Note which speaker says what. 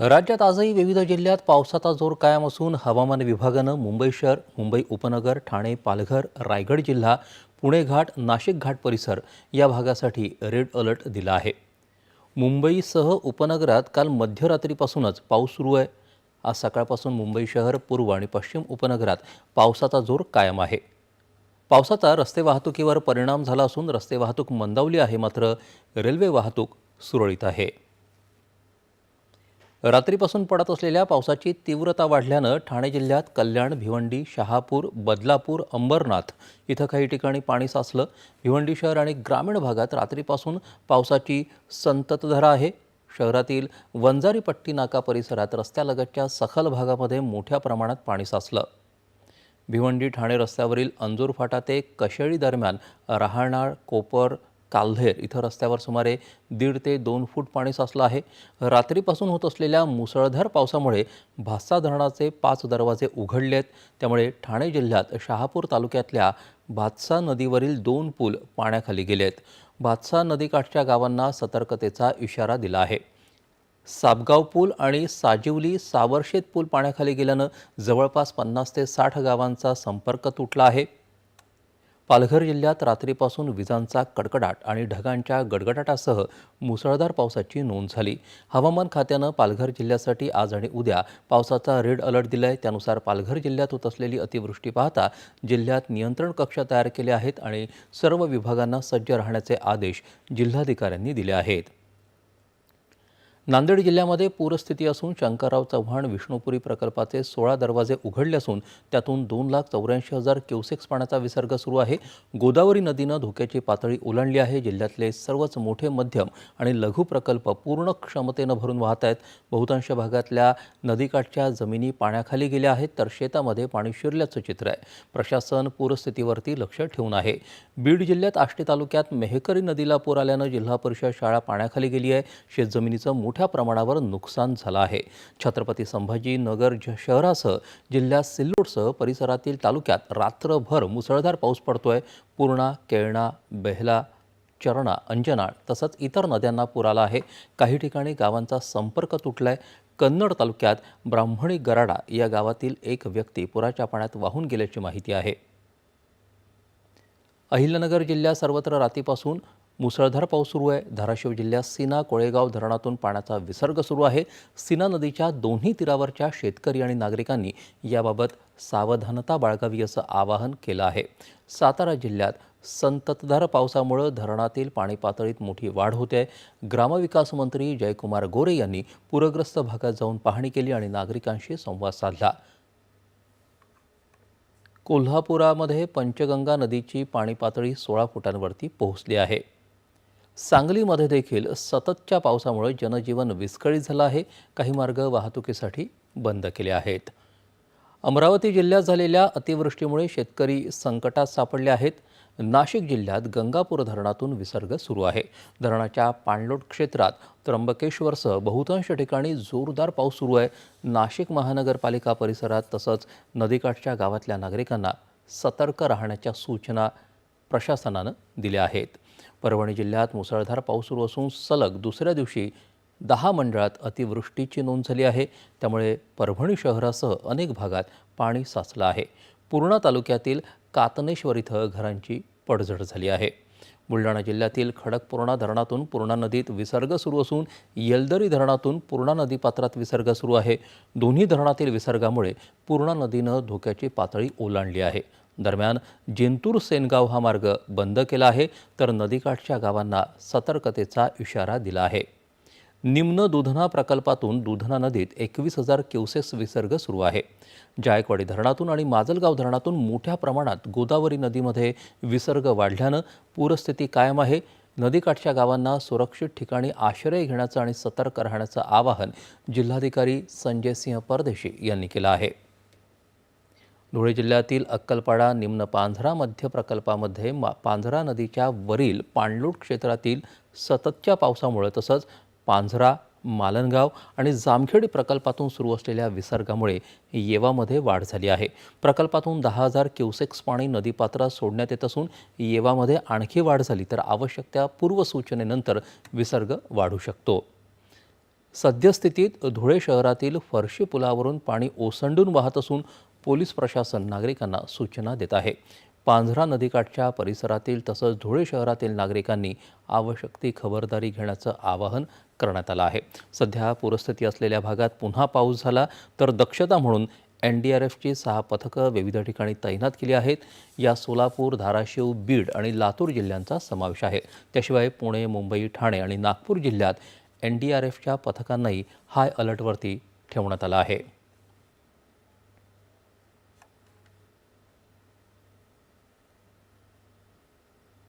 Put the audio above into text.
Speaker 1: राज्यात आजही विविध जिल्ह्यात पावसाचा जोर कायम असून हवामान विभागानं मुंबई शहर मुंबई उपनगर ठाणे पालघर रायगड जिल्हा पुणे घाट नाशिक घाट परिसर या भागासाठी रेड अलर्ट दिला आहे. मुंबईसह उपनगरात काल मध्यरात्रीपासूनच पाऊस सुरू आहे. आज सकाळपासून मुंबई शहर पूर्व आणि पश्चिम उपनगरात पावसाचा जोर कायम आहे. पावसाचा रस्ते वाहतुकीवर परिणाम झाला असून रस्ते वाहतूक मंदावली आहे मात्र रेल्वे वाहतूक सुरळीत आहे. रात्रीपासून पडत असलेल्या पावसाची तीव्रता वाढल्यानं ठाणे जिल्ह्यात कल्याण भिवंडी शहापूर बदलापूर अंबरनाथ इथं काही ठिकाणी पाणी साचलं. भिवंडी शहर आणि ग्रामीण भागात रात्रीपासून पावसाची संततधारा आहे. शहरातील वंजारी पट्टी नाका परिसरात रस्त्यालगतच्या सखल भागामध्ये मोठ्या प्रमाणात पाणी साचलं. भिवंडी ठाणे रस्त्यावरील अंजूर फाटा ते कशेळी दरम्यान राहणार कोपर काल्हेर इथं रस्त्यावर सुमारे दीड ते दोन फूट पाणी साचलं आहे. रात्रीपासून होत असलेल्या मुसळधार पावसामुळे भास्सा धरणाचे पाच दरवाजे उघडले आहेत. त्यामुळे ठाणे जिल्ह्यात शहापूर तालुक्यातल्या भातसा नदीवरील दोन पूल पाण्याखाली गेले आहेत. भातसा नदीकाठच्या गावांना सतर्कतेचा इशारा दिला आहे. सापगाव पूल आणि साजिवली सावरशेत पूल पाण्याखाली गेल्यानं जवळपास पन्नास ते साठ गावांचा संपर्क तुटला आहे. पालघर जिल्ह्यात रात्रीपासून विजांचा कडकडाट आणि ढगांच्या गडगडाटासह मुसळधार पावसाची नोंद झाली. हवामान खात्यानं पालघर जिल्ह्यासाठी आज आणि उद्या पावसाचा रेड अलर्ट दिलाय. त्यानुसार पालघर जिल्ह्यात होत असलेली अतिवृष्टी पाहता जिल्ह्यात नियंत्रण कक्ष तयार केले आहेत आणि सर्व विभागांना सज्ज राहण्याचे आदेश जिल्हाधिकाऱ्यांनी दिले आहेत. नांदेड जिल्ह्यामध्ये पूरस्थिती असून शंकरराव चव्हाण विष्णुपुरी प्रकल्पाचे सोळा दरवाजे उघडले असून त्यातून दोन लाख चौऱ्याऐंशी हजार क्युसेक्स पाण्याचा विसर्ग सुरू आहे. गोदावरी नदीनं धोक्याची पातळी ओलांडली आहे. जिल्ह्यातले सर्वच मोठे मध्यम आणि लघु प्रकल्प पूर्ण क्षमतेनं भरून वाहत आहेत. बहुतांश भागातल्या नदीकाठच्या जमिनी पाण्याखाली गेल्या आहेत तर शेतामध्ये पाणी शिरल्याचं चित्र आहे. प्रशासन पूरस्थितीवरती लक्ष ठेवून आहे. बीड जिल्ह्यात आष्टी तालुक्यात मेहकरी नदीला पूर आल्यानं जिल्हा परिषद शाळा पाण्याखाली गेली आहे. शेतजमिनीचं मोठ्या प्रमाणावर नुकसान झालं आहे. छत्रपती संभाजीनगर शहरासह जिल्ह्यात सिल्लोडसह परिसरातील तालुक्यात रात्रभर मुसळधार पाऊस पडतोय. पूर्णा केळणा बेहला चरणा अंजनाळ तसंच इतर नद्यांना पूर आला आहे. काही ठिकाणी गावांचा संपर्क तुटलाय. कन्नड तालुक्यात ब्राह्मणी गराडा या गावातील एक व्यक्ती पुराच्या पाण्यात वाहून गेल्याची माहिती आहे. अहिल्यानगर जिल्ह्यात सर्वत्र रात्रीपासून मुसळधार पाऊस सुरू आहे. धाराशिव जिल्ह्यात सीना कोळेगाव धरणातून पाण्याचा विसर्ग सुरू आहे. सीना नदीच्या दोन्ही तीरावरच्या शेतकरी आणि नागरिकांनी याबाबत सावधानता बाळगावी असं आवाहन केलं आहे. सातारा जिल्ह्यात संततधार पावसामुळं धरणातील पाणी पातळीत मोठी वाढ होते आहे. ग्रामविकास मंत्री जयकुमार गोरे यांनी पूरग्रस्त भागात जाऊन पाहणी केली आणि नागरिकांशी संवाद साधला. कोल्हापुरामध्ये पंचगंगा नदीची पाणी पातळी सोळा फुटांवरती पोहोचली आहे. सांगलीमध्ये देखील सततच्या पावसामुळे जनजीवन विस्कळीत झालं आहे. काही मार्ग वाहतुकीसाठी बंद केले आहेत. अमरावती जिल्ह्यात झालेल्या अतिवृष्टीमुळे शेतकरी संकटात सापडले आहेत. नाशिक जिल्ह्यात गंगापूर धरणातून विसर्ग सुरू आहे. धरणाच्या पाणलोट क्षेत्रात त्र्यंबकेश्वरसह बहुतांश ठिकाणी जोरदार पाऊस सुरू आहे. नाशिक महानगरपालिका परिसरात तसंच नदीकाठच्या गावातल्या नागरिकांना सतर्क राहण्याच्या सूचना प्रशासनानं दिल्या आहेत. परभणी जिल्ह्यात मुसळधार पाऊस सुरू असून सलग दुसऱ्या दिवशी दहा मंडळात अतिवृष्टीची नोंद झाली आहे. त्यामुळे परभणी शहरासह अनेक भागात पाणी साचलं आहे. पूर्णा तालुक्यातील कातनेश्वर इथं घरांची पडझड झाली आहे. बुलढाणा जिल्ह्यातील खडकपूर्णा धरणातून पूर्णा नदीत विसर्ग सुरू असून येलदरी धरणातून पूर्णा नदी पात्रात विसर्ग सुरू आहे. दोन्ही धरणातील विसर्गामुळे पूर्णा नदीनं धोक्याची पातळी ओलांडली आहे. दरम्यान जिंतूर सेनगाव हा मार्ग बंद केला आहे तर नदीकाठच्या गावांना सतर्कतेचा इशारा दिला आहे. निम्न दुधना प्रकल्पातून दुधना नदीत एकवीस हजार क्युसेस विसर्ग सुरू आहे. जायकवाडी धरणातून आणि माजलगाव धरणातून मोठ्या प्रमाणात गोदावरी नदीमध्ये विसर्ग वाढल्यानं पूरस्थिती कायम आहे. नदीकाठच्या गावांना सुरक्षित ठिकाणी आश्रय घेण्याचं आणि सतर्क राहण्याचं आवाहन जिल्हाधिकारी संजय सिंह परदेशी यांनी केलं आहे. धुळे जिल्ह्यातील अक्कलपाडा निम्न पांझरा मध्य प्रकल्पामध्ये मा पांझरा नदीच्या वरील पाणलोट क्षेत्रातील सततच्या पावसामुळे तसंच पांझरा मालनगाव आणि जामखेड प्रकल्पातून सुरू असलेल्या विसर्गामुळे येवामध्ये वाढ झाली आहे. प्रकल्पातून दहा हजार क्युसेक्स पाणी नदीपात्रात सोडण्यात येत असून येवामध्ये आणखी वाढ झाली तर आवश्यक त्या पूर्वसूचनेनंतर विसर्ग वाढू शकतो. सद्यस्थितीत धुळे शहरातील फरशी पुलावरून पाणी ओसंडून वाहत असून पोलीस प्रशासन नागरिकांना सूचना देत आहे. पांझरा नदीकाठच्या परिसरातील तसंच धुळे शहरातील नागरिकांनी आवश्यक ती खबरदारी घेण्याचं आवाहन करण्यात आलं आहे. सध्या पूरस्थिती असलेल्या भागात पुन्हा पाऊस झाला तर दक्षता म्हणून एन डी आर एफची सहा पथकं विविध ठिकाणी तैनात केली आहेत. या सोलापूर धाराशिव बीड आणि लातूर जिल्ह्यांचा समावेश आहे. त्याशिवाय पुणे मुंबई ठाणे आणि नागपूर जिल्ह्यात एन डी आर एफच्या पथकांनाही हाय अलर्टवरती ठेवण्यात आलं आहे.